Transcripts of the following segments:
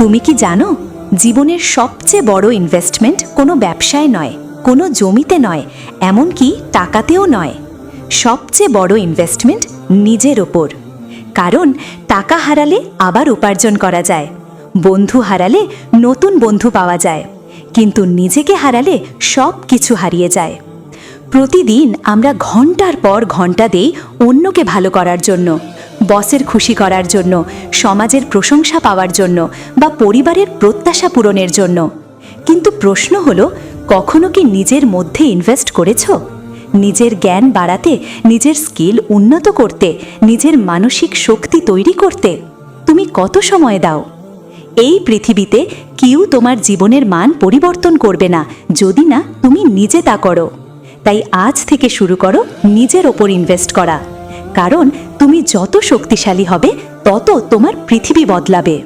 তুমি কি জানো? জীবনের সবচেয়ে বড় ইনভেস্টমেন্ট কোনো ব্যবসায় নয়, কোনো জমিতে নয়, এমনকি টাকাতেও নয়। সবচেয়ে বড় ইনভেস্টমেন্ট নিজের ওপর। কারণ টাকা হারালে আবার উপার্জন করা যায়, বন্ধু হারালে নতুন বন্ধু পাওয়া যায়, কিন্তু নিজেকে হারালে সব কিছু হারিয়ে যায়। প্রতিদিন আমরা ঘণ্টার পর ঘণ্টা দেই অন্যকে ভালো করার জন্য। বসের খুশি করার জন্য, সমাজের প্রশংসা পাওয়ার জন্য বা পরিবারের প্রত্যাশা পূরণের জন্য। কিন্তু প্রশ্ন হলো, কখনো কি নিজের মধ্যে ইনভেস্ট করেছ? নিজের জ্ঞান বাড়াতে, নিজের স্কিল উন্নত করতে, নিজের মানসিক শক্তি তৈরি করতে তুমি কত সময় দাও? এই পৃথিবীতে কেউ তোমার জীবনের মান পরিবর্তন করবে না, যদি না তুমি নিজে তা করো। তাই আজ থেকে শুরু করো নিজের ওপর ইনভেস্ট করা। কারণ তুমি যত শক্তিশালী হবে, তত তোমার পৃথিবী বদলাবে।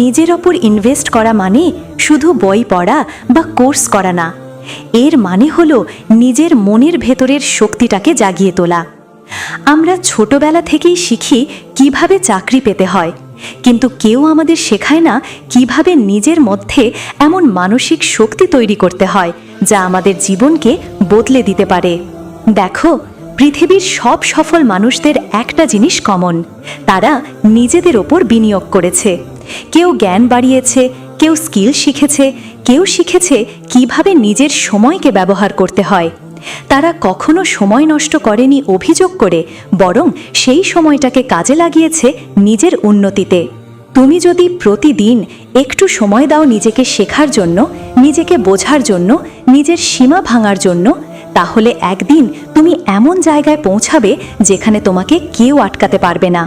নিজের ওপর ইনভেস্ট করা মানে শুধু বই পড়া বা কোর্স করা না। এর মানে হলো নিজের মনের ভেতরের শক্তিটাকে জাগিয়ে তোলা। আমরা ছোটবেলা থেকেই শিখি কীভাবে চাকরি পেতে হয়, কিন্তু কেউ আমাদের শেখায় না কীভাবে নিজের মধ্যে এমন মানসিক শক্তি তৈরি করতে হয়, যা আমাদের জীবনকে বদলে দিতে পারে। দেখো পৃথিবীর সব সফল মানুষদের একটা জিনিস কমন তারা নিজেদের ওপর বিনিয়োগ করেছে। কেউ জ্ঞান বাড়িয়েছে, কেউ স্কিল শিখেছে, কেউ শিখেছে কীভাবে নিজের সময়কে ব্যবহার করতে হয়। তারা কখনো সময় নষ্ট করেনি অভিযোগ করে, বরং সেই সময়টাকে কাজে লাগিয়েছে নিজের উন্নতিতে। তুমি যদি প্রতিদিন একটু সময় দাও নিজেকে শেখার জন্য, নিজেকে বোঝার জন্য, নিজের সীমা ভাঙার জন্য তাহলে একদিন তুমি এমন জায়গায় পৌঁছাবে যেখানে তোমাকে কেউ আটকাতে পারবে না।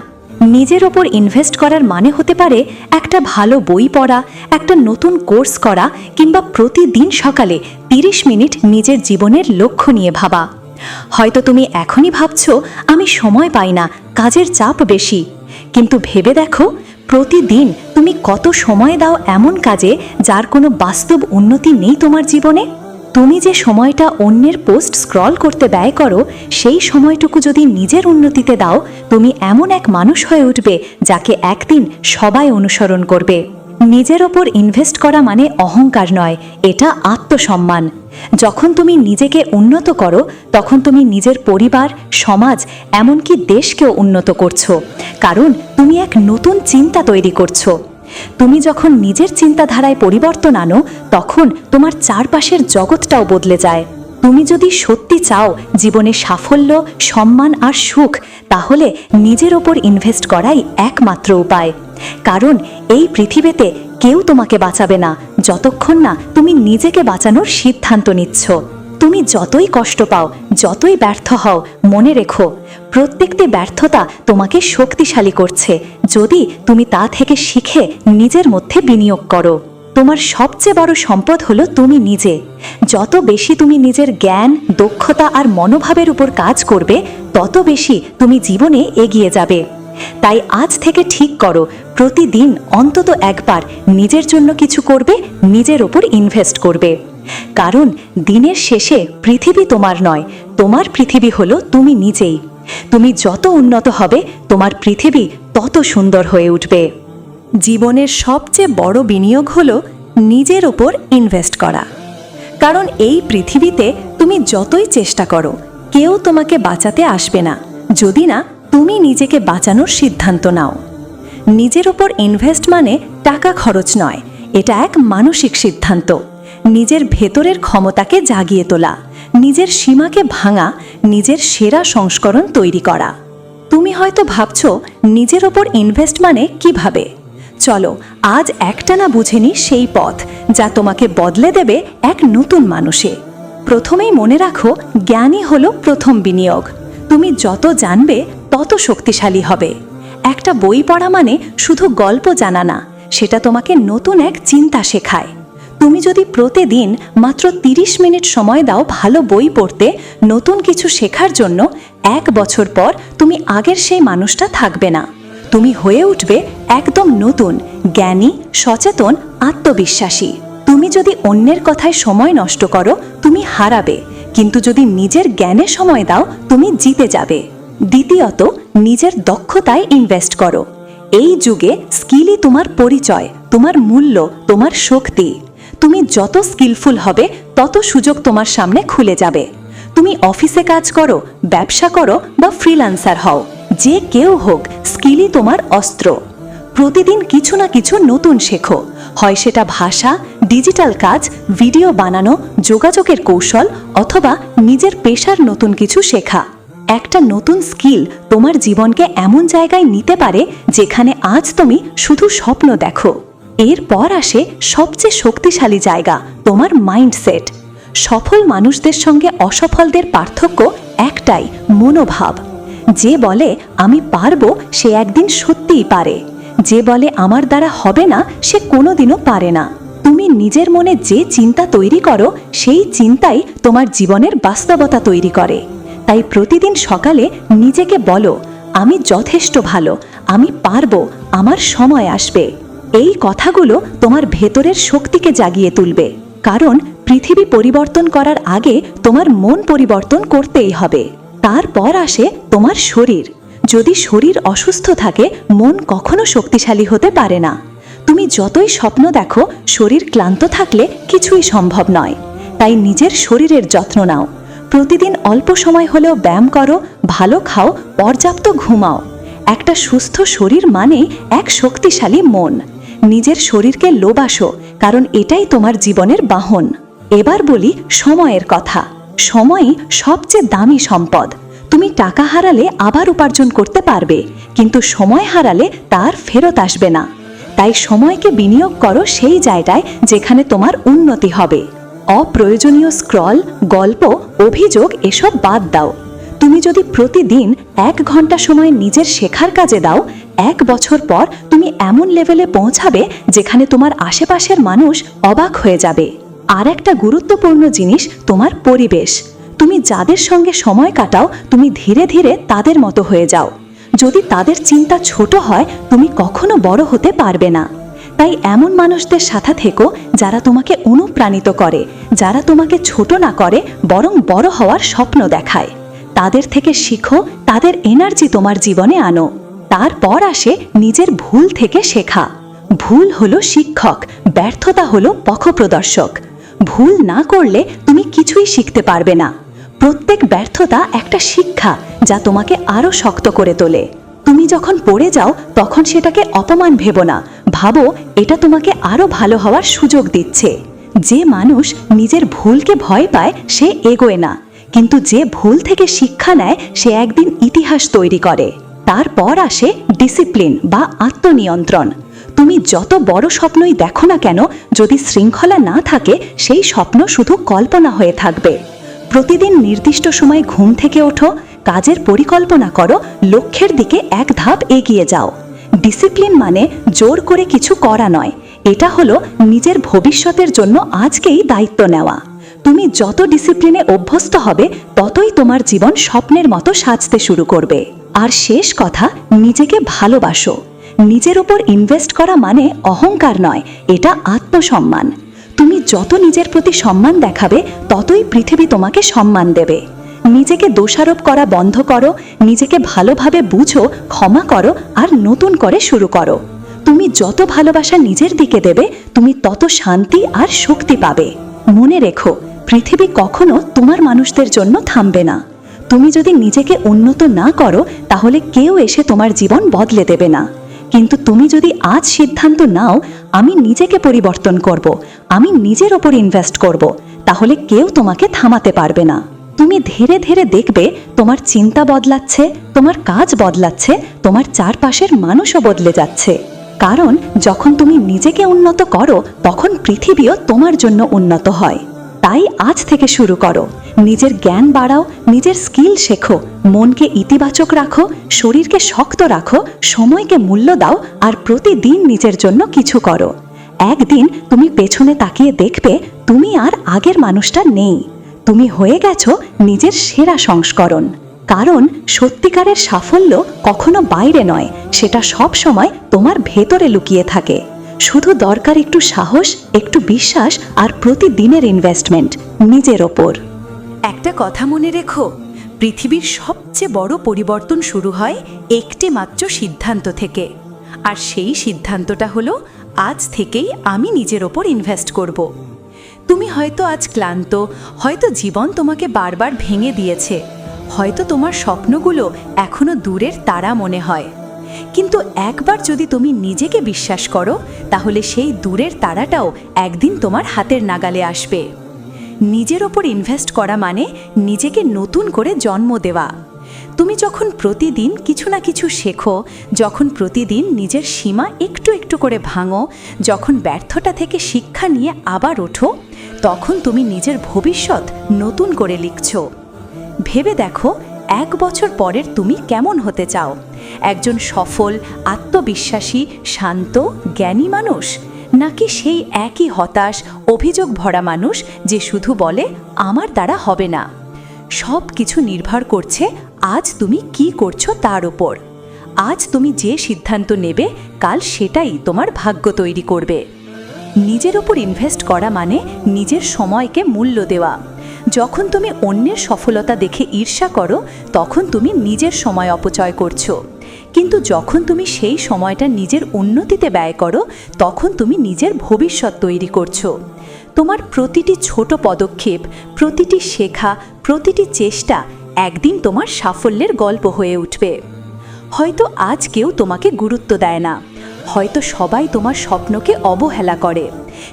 নিজের ওপর ইনভেস্ট করার মানে হতে পারে একটা ভালো বই পড়া, একটা নতুন কোর্স করা কিংবা প্রতিদিন সকালে তিরিশ মিনিট নিজের জীবনের লক্ষ্য নিয়ে ভাবা। হয়তো তুমি এখনই ভাবছ, আমি সময় পাই না, কাজের চাপ বেশি। কিন্তু ভেবে দেখো, প্রতিদিন তুমি কত সময় দাও এমন কাজে যার কোনো বাস্তব উন্নতি নেই তোমার জীবনে। তুমি যে সময়টা অন্যের পোস্ট স্ক্রল করতে ব্যয় করো, সেই সময়টুকু যদি নিজের উন্নতিতে দাও, তুমি এমন এক মানুষ হয়ে উঠবে যাকে একদিন সবাই অনুসরণ করবে। নিজের ওপর ইনভেস্ট করা মানে অহংকার নয়, এটা আত্মসম্মান। যখন তুমি নিজেকে উন্নত করো, তখন তুমি নিজের পরিবার, সমাজ, এমনকি দেশকেও উন্নত করছ। কারণ তুমি এক নতুন চিন্তা তৈরি করছ। তুমি যখন নিজের চিন্তাধারায় পরিবর্তন আনো, তখন তোমার চারপাশের জগৎটাও বদলে যায়। তুমি যদি সত্যি চাও জীবনে সাফল্য, সম্মান আর সুখ, তাহলে নিজের ওপর ইনভেস্ট করাই একমাত্র উপায়। কারণ এই পৃথিবীতে কেউ তোমাকে বাঁচাবে না, যতক্ষণ না তুমি নিজেকে বাঁচানোর সিদ্ধান্ত নিচ্ছ। তুমি যতই কষ্ট পাও, যতই ব্যর্থ হও, মনে রেখো, প্রত্যেকটি ব্যর্থতা তোমাকে শক্তিশালী করছে। যদি তুমি তা থেকে শিখে নিজের মধ্যে বিনিয়োগ করো, তোমার সবচেয়ে বড় সম্পদ হলো তুমি নিজে। যত বেশি তুমি নিজের জ্ঞান, দক্ষতা আর মনোভাবের উপর কাজ করবে, তত বেশি তুমি জীবনে এগিয়ে যাবে। তাই আজ থেকে ঠিক করো, প্রতিদিন অন্তত একবার নিজের জন্য কিছু করবে, নিজের ওপর ইনভেস্ট করবে। কারণ দিনের শেষে পৃথিবী তোমার নয়, তোমার পৃথিবী হলো তুমি নিজেই। তুমি যত উন্নত হবে, তোমার পৃথিবী তত সুন্দর হয়ে উঠবে। জীবনের সবচেয়ে বড় বিনিয়োগ হলো নিজের ওপর ইনভেস্ট করা। কারণ এই পৃথিবীতে তুমি যতই চেষ্টা করো, কেউ তোমাকে বাঁচাতে আসবে না। যদি না, তুমি নিজেকে বাঁচানোর সিদ্ধান্ত নাও। নিজের ওপর ইনভেস্ট মানে টাকা খরচ নয়, এটা এক মানসিক সিদ্ধান্ত। নিজের ভেতরের ক্ষমতাকে জাগিয়ে তোলা, নিজের সীমাকে ভাঙা, নিজের সেরা সংস্করণ তৈরি করা। তুমি হয়তো ভাবছ, নিজের ওপর ইনভেস্ট মানে কীভাবে? চলো, আজ একটা না বুঝে নি সেই পথ, যা তোমাকে বদলে দেবে এক নতুন মানুষে। প্রথমেই মনে রাখো জ্ঞানই হলো প্রথম বিনিয়োগ। তুমি যত জানবে, তত শক্তিশালী হবে। একটা বই পড়া মানে শুধু গল্প জানা না, সেটা তোমাকে নতুন এক চিন্তা শেখায়। তুমি যদি প্রতিদিন মাত্র তিরিশ মিনিট সময় দাও ভালো বই পড়তে, নতুন কিছু শেখার জন্য, এক বছর পর তুমি আগের সেই মানুষটা থাকবে না। তুমি হয়ে উঠবে একদম নতুন, জ্ঞানী, সচেতন, আত্মবিশ্বাসী। তুমি যদি অন্যের কথায় সময় নষ্ট করো, তুমি হারাবে। কিন্তু যদি নিজের জ্ঞানে সময় দাও, তুমি জিতে যাবে। দ্বিতীয়ত, নিজের দক্ষতায় ইনভেস্ট করো। এই যুগে স্কিলই তোমার পরিচয়, তোমার মূল্য, তোমার শক্তি। তুমি যত স্কিলফুল হবে, তত সুযোগ তোমার সামনে খুলে যাবে। তুমি অফিসে কাজ করো, ব্যবসা করো বা ফ্রিল্যান্সার হও। যে কেউ হোক স্কিলই তোমার অস্ত্র। প্রতিদিন কিছু না কিছু নতুন শেখো। হয় সেটা ভাষা ডিজিটাল কাজ ভিডিও বানানো, যোগাযোগের কৌশল অথবা নিজের পেশার নতুন কিছু শেখা। একটা নতুন স্কিল তোমার জীবনকে এমন জায়গায় নিতে পারে যেখানে আজ তুমি শুধু স্বপ্ন দেখো। এরপর আসে সবচেয়ে শক্তিশালী জায়গা, তোমার মাইন্ডসেট সফল মানুষদের সঙ্গে অসফলদের পার্থক্য একটাই, মনোভাব। যে বলে, আমি পারব সে একদিন সত্যিই পারে। যে বলে, আমার দ্বারা হবে না সে কোনোদিনও পারে না। তুমি নিজের মনে যে চিন্তা তৈরি করো, সেই চিন্তাই তোমার জীবনের বাস্তবতা তৈরি করে। তাই প্রতিদিন সকালে নিজেকে বলো, আমি যথেষ্ট ভালো, আমি পারব, আমার সময় আসবে। এই কথাগুলো তোমার ভেতরের শক্তিকে জাগিয়ে তুলবে, কারণ পৃথিবী পরিবর্তন করার আগে তোমার মন পরিবর্তন করতেই হবে। তারপর আসে তোমার শরীর। যদি শরীর অসুস্থ থাকে, মন কখনো শক্তিশালী হতে পারে না। তুমি যতই স্বপ্ন দেখো, শরীর ক্লান্ত থাকলে কিছুই সম্ভব নয়। তাই নিজের শরীরের যত্ন নাও। প্রতিদিন অল্প সময় হলেও ব্যায়াম করো, ভালো খাও, পর্যাপ্ত ঘুমাও। একটা সুস্থ শরীর মানে এক শক্তিশালী মন। নিজের শরীরকে লোবাসো কারণ এটাই তোমার জীবনের বাহন। এবার বলি সময়ের কথা। সময়ই সবচেয়ে দামি সম্পদ। তুমি টাকা হারালে আবার উপার্জন করতে পারবে, কিন্তু সময় হারালে তার ফেরত আসবে না। তাই সময়কে বিনিয়োগ করো সেই জায়গায় যেখানে তোমার উন্নতি হবে। অপ্রয়োজনীয় স্ক্রল, গল্প, অভিযোগ এসব বাদ দাও। তুমি যদি প্রতিদিন এক ঘণ্টা সময় নিজের শেখার কাজে দাও এক বছর পর তুমি এমন লেভেলে পৌঁছাবে যেখানে তোমার আশেপাশের মানুষ অবাক হয়ে যাবে। আর একটা গুরুত্বপূর্ণ জিনিস, তোমার পরিবেশ। তুমি যাদের সঙ্গে সময় কাটাও, তুমি ধীরে ধীরে তাদের মতো হয়ে যাও। যদি তাদের চিন্তা ছোট হয়, তুমি কখনো বড় হতে পারবে না। তাই এমন মানুষদের সাথে থেকো যারা তোমাকে অনুপ্রাণিত করে, যারা তোমাকে ছোট না করে, বরং বড় হওয়ার স্বপ্ন দেখায়। তাদের থেকে শিখো, তাদের এনার্জি তোমার জীবনে আনো। তারপর আসে নিজের ভুল থেকে শেখা। ভুল হলো শিক্ষক, ব্যর্থতা হলো পথপ্রদর্শক। ভুল না করলে তুমি কিছুই শিখতে পারবে না। প্রত্যেক ব্যর্থতা একটা শিক্ষা যা তোমাকে আরও শক্ত করে তোলে। তুমি যখন পড়ে যাও, তখন সেটাকে অপমান ভেবো না। ভাবো, এটা তোমাকে আরও ভালো হওয়ার সুযোগ দিচ্ছে। যে মানুষ নিজের ভুলকে ভয় পায়, সে এগোয় না। কিন্তু যে ভুল থেকে শিক্ষা নেয়, সে একদিন ইতিহাস তৈরি করে। তারপর আসে ডিসিপ্লিন বা আত্মনিয়ন্ত্রণ। তুমি যত বড় স্বপ্নই দেখো না কেন, যদি শৃঙ্খলা না থাকে, সেই স্বপ্ন শুধু কল্পনা হয়ে থাকবে। প্রতিদিন নির্দিষ্ট সময় ঘুম থেকে ওঠো, কাজের পরিকল্পনা করো, লক্ষ্যের দিকে এক ধাপ এগিয়ে যাও। ডিসিপ্লিন মানে জোর করে কিছু করা নয়। এটা হলো নিজের ভবিষ্যতের জন্য আজকেই দায়িত্ব নেওয়া। তুমি যত ডিসিপ্লিনে অভ্যস্ত হবে, ততই তোমার জীবন স্বপ্নের মতো সাজতে শুরু করবে। আর শেষ কথা, নিজেকে ভালোবাসো। নিজের ওপর ইনভেস্ট করা মানে অহংকার নয়, এটা আত্মসম্মান। তুমি যত নিজের প্রতি সম্মান দেখাবে, ততই পৃথিবী তোমাকে সম্মান দেবে। নিজেকে দোষারোপ করা বন্ধ করো, নিজেকে ভালোভাবে বুঝো, ক্ষমা করো, আর নতুন করে শুরু করো। তুমি যত ভালোবাসা নিজের দিকে দেবে, তুমি তত শান্তি আর শক্তি পাবে। মনে রেখো, পৃথিবী কখনো তোমার মানুষদের জন্য থামবে না। তুমি যদি নিজেকে উন্নত না করো, তাহলে কেউ এসে তোমার জীবন বদলে দেবে না। কিন্তু তুমি যদি আজ সিদ্ধান্ত নাও, আমি নিজেকে পরিবর্তন করব, আমি নিজের ওপর ইনভেস্ট করব, তাহলে কেউ তোমাকে থামাতে পারবে না। তুমি ধীরে ধীরে দেখবে, তোমার চিন্তা বদলাচ্ছে, তোমার কাজ বদলাচ্ছে, তোমার চারপাশের মানুষও বদলে যাচ্ছে। কারণ, যখন তুমি নিজেকে উন্নত করো, তখন পৃথিবীও তোমার জন্য উন্নত হয়। তাই আজ থেকে শুরু করো। নিজের জ্ঞান বাড়াও, নিজের স্কিল শেখো, মনকে ইতিবাচক রাখো, শরীরকে শক্ত রাখো, সময়কে মূল্য দাও আর প্রতিদিন নিজের জন্য কিছু করো। একদিন তুমি পেছনে তাকিয়ে দেখবে তুমি আর আগের মানুষটা নেই। তুমি হয়ে গেছো নিজের সেরা সংস্করণ। কারণ সত্যিকারের সাফল্য কখনো বাইরে নয়, সেটা সব সময় তোমার ভেতরে লুকিয়ে থাকে। শুধু দরকার একটু সাহস, একটু বিশ্বাস আর প্রতিদিনের ইনভেস্টমেন্ট নিজের ওপর। একটা কথা মনে রেখো, পৃথিবীর সবচেয়ে বড় পরিবর্তন শুরু হয় একটি মাত্র সিদ্ধান্ত থেকে। আর সেই সিদ্ধান্তটা হলো, আজ থেকেই আমি নিজের ওপর ইনভেস্ট করব। তুমি হয়তো আজ ক্লান্ত, হয়তো জীবন তোমাকে বারবার ভেঙে দিয়েছে, হয়তো তোমার স্বপ্নগুলো এখনও দূরের তারা মনে হয়। কিন্তু একবার যদি তুমি নিজেকে বিশ্বাস করো, তাহলে সেই দূরের তারাটাও একদিন তোমার হাতের নাগালে আসবে। নিজের ওপর ইনভেস্ট করা মানে নিজেকে নতুন করে জন্ম দেওয়া। তুমি যখন প্রতিদিন কিছু না কিছু শেখো, যখন প্রতিদিন নিজের সীমা একটু একটু করে ভাঙো, যখন ব্যর্থতা থেকে শিক্ষা নিয়ে আবার ওঠো, তখন তুমি নিজের ভবিষ্যৎ নতুন করে লিখছ। ভেবে দেখো, এক বছর পরের তুমি কেমন হতে চাও। একজন সফল, আত্মবিশ্বাসী, শান্ত, জ্ঞানী মানুষ? নাকি সেই একই হতাশ, অভিযোগ ভরা মানুষ যে শুধু বলে, আমার দ্বারা হবে না সব কিছু নির্ভর করছে, আজ তুমি কি করছ তার ওপর আজ তুমি যে সিদ্ধান্ত নেবে, কাল সেটাই তোমার ভাগ্য তৈরি করবে। নিজের ওপর ইনভেস্ট করা মানে নিজের সময়কে মূল্য দেওয়া। যখন তুমি অন্যের সফলতা দেখে ঈর্ষা করো, তখন তুমি নিজের সময় অপচয় করছ। কিন্তু যখন তুমি সেই সময়টা নিজের উন্নতিতে ব্যয় করো, তখন তুমি নিজের ভবিষ্যৎ তৈরি করছ। তোমার প্রতিটি ছোট পদক্ষেপ, প্রতিটি শেখা, প্রতিটি চেষ্টা একদিন তোমার সাফল্যের গল্প হয়ে উঠবে। হয়তো আজ কেউ তোমাকে গুরুত্ব দেয় না। হয়তো সবাই তোমার স্বপ্নকে অবহেলা করে।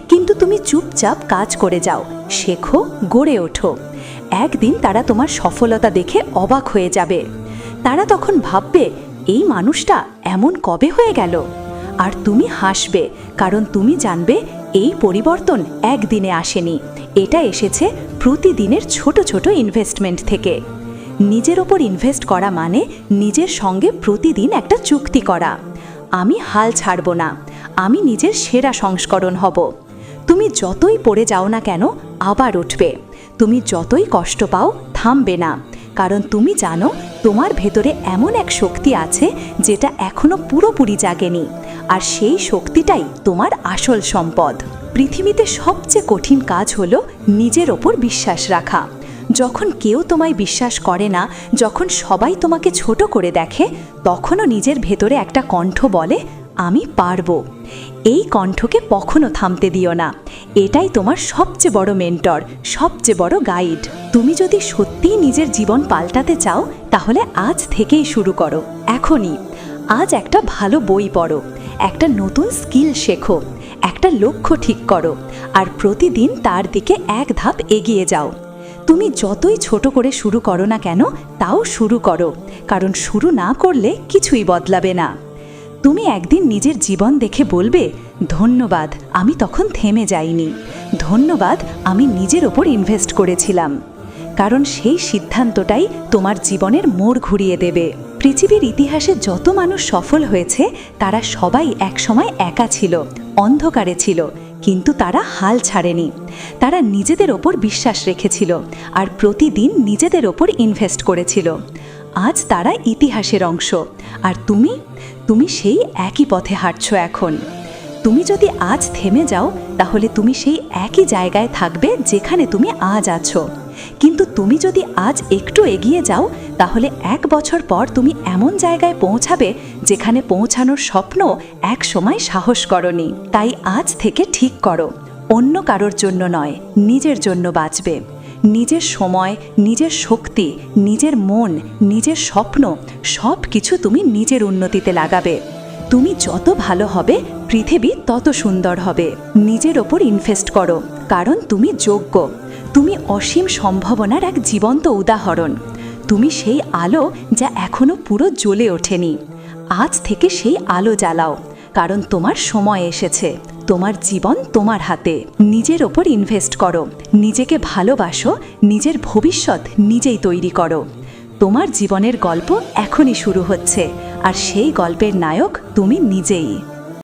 কিন্তু তুমি চুপচাপ কাজ করে যাও, শেখো, গড়ে ওঠো। একদিন তারা তোমার সফলতা দেখে অবাক হয়ে যাবে। তারা তখন ভাববে এই মানুষটা এমন কবে হয়ে গেল? আর তুমি হাসবে, কারণ তুমি জানবে এই পরিবর্তন একদিনে আসেনি। এটা এসেছে প্রতিদিনের ছোট ছোট ইনভেস্টমেন্ট থেকে। নিজের ওপর ইনভেস্ট করা মানে নিজের সঙ্গে প্রতিদিন একটা চুক্তি করা। আমি হাল ছাড়ব না। আমি নিজের সেরা সংস্করণ হব। তুমি যতই পড়ে যাও না কেন, আবার উঠবে। তুমি যতই কষ্ট পাও, থামবে না। কারণ তুমি জানো, তোমার ভেতরে এমন এক শক্তি আছে যেটা এখনও পুরোপুরি জাগেনি। আর সেই শক্তিটাই তোমার আসল সম্পদ। পৃথিবীতে সবচেয়ে কঠিন কাজ হলো নিজের ওপর বিশ্বাস রাখা। যখন কেউ তোমায় বিশ্বাস করে না, যখন সবাই তোমাকে ছোট করে দেখে, তখনও নিজের ভেতরে একটা কণ্ঠ বলে আমি পারব। এই কণ্ঠকে কখনো থামতে দিও না। এটাই তোমার সবচেয়ে বড় মেন্টর, সবচেয়ে বড় গাইড। তুমি যদি সত্যিই নিজের জীবন পাল্টাতে চাও, তাহলে আজ থেকেই শুরু করো। এখনই। আজ একটা ভালো বই পড়ো। একটা নতুন স্কিল শেখো। একটা লক্ষ্য ঠিক করো। আর প্রতিদিন তার দিকে এক ধাপ এগিয়ে যাও। তুমি যতই ছোট করে শুরু করো না কেন, তাও শুরু করো। কারণ শুরু না করলে কিছুই বদলাবে না। তুমি একদিন নিজের জীবন দেখে বলবে, ধন্যবাদ, আমি তখন থেমে যাইনি। ধন্যবাদ, আমি নিজের ওপর ইনভেস্ট করেছিলাম। কারণ সেই সিদ্ধান্তটাই তোমার জীবনের মোড় ঘুরিয়ে দেবে। পৃথিবীর ইতিহাসে যত মানুষ সফল হয়েছে, তারা সবাই একসময় একা ছিল, অন্ধকারে ছিল, কিন্তু তারা হাল ছাড়েনি। তারা নিজেদের ওপর বিশ্বাস রেখেছিল, আর প্রতিদিন নিজেদের ওপর ইনভেস্ট করেছিল। আজ তারা ইতিহাসের অংশ। আর তুমি? তুমি সেই একই পথে হাঁটছ এখন। তুমি যদি আজ থেমে যাও, তাহলে তুমি সেই একই জায়গায় থাকবে যেখানে তুমি আজ আছো। কিন্তু তুমি যদি আজ একটু এগিয়ে যাও, তাহলে এক বছর পর তুমি এমন জায়গায় পৌঁছাবে যেখানে পৌঁছানোর স্বপ্ন এক সময় সাহস করনি। তাই আজ থেকে ঠিক করো। অন্য কারোর জন্য নয়, নিজের জন্য বাঁচবে। নিজের সময়, নিজের শক্তি, নিজের মন, নিজের স্বপ্ন সব কিছু তুমি নিজের উন্নতিতে লাগাবে। তুমি যত ভালো হবে, পৃথিবী তত সুন্দর হবে। নিজের ওপর ইনভেস্ট করো, কারণ তুমি যোগ্য। তুমি অসীম সম্ভাবনার এক জীবন্ত উদাহরণ। তুমি সেই আলো যা এখনও পুরো জ্বলে ওঠেনি। আজ থেকে সেই আলো জ্বালাও, কারণ তোমার সময় এসেছে। তোমার জীবন তোমার হাতে। নিজের ওপর ইনভেস্ট করো। নিজেকে ভালোবাসো, নিজের ভবিষ্যৎ নিজেই তৈরি করো। তোমার জীবনের গল্প এখনই শুরু হচ্ছে, আর সেই গল্পের নায়ক তুমি নিজেই।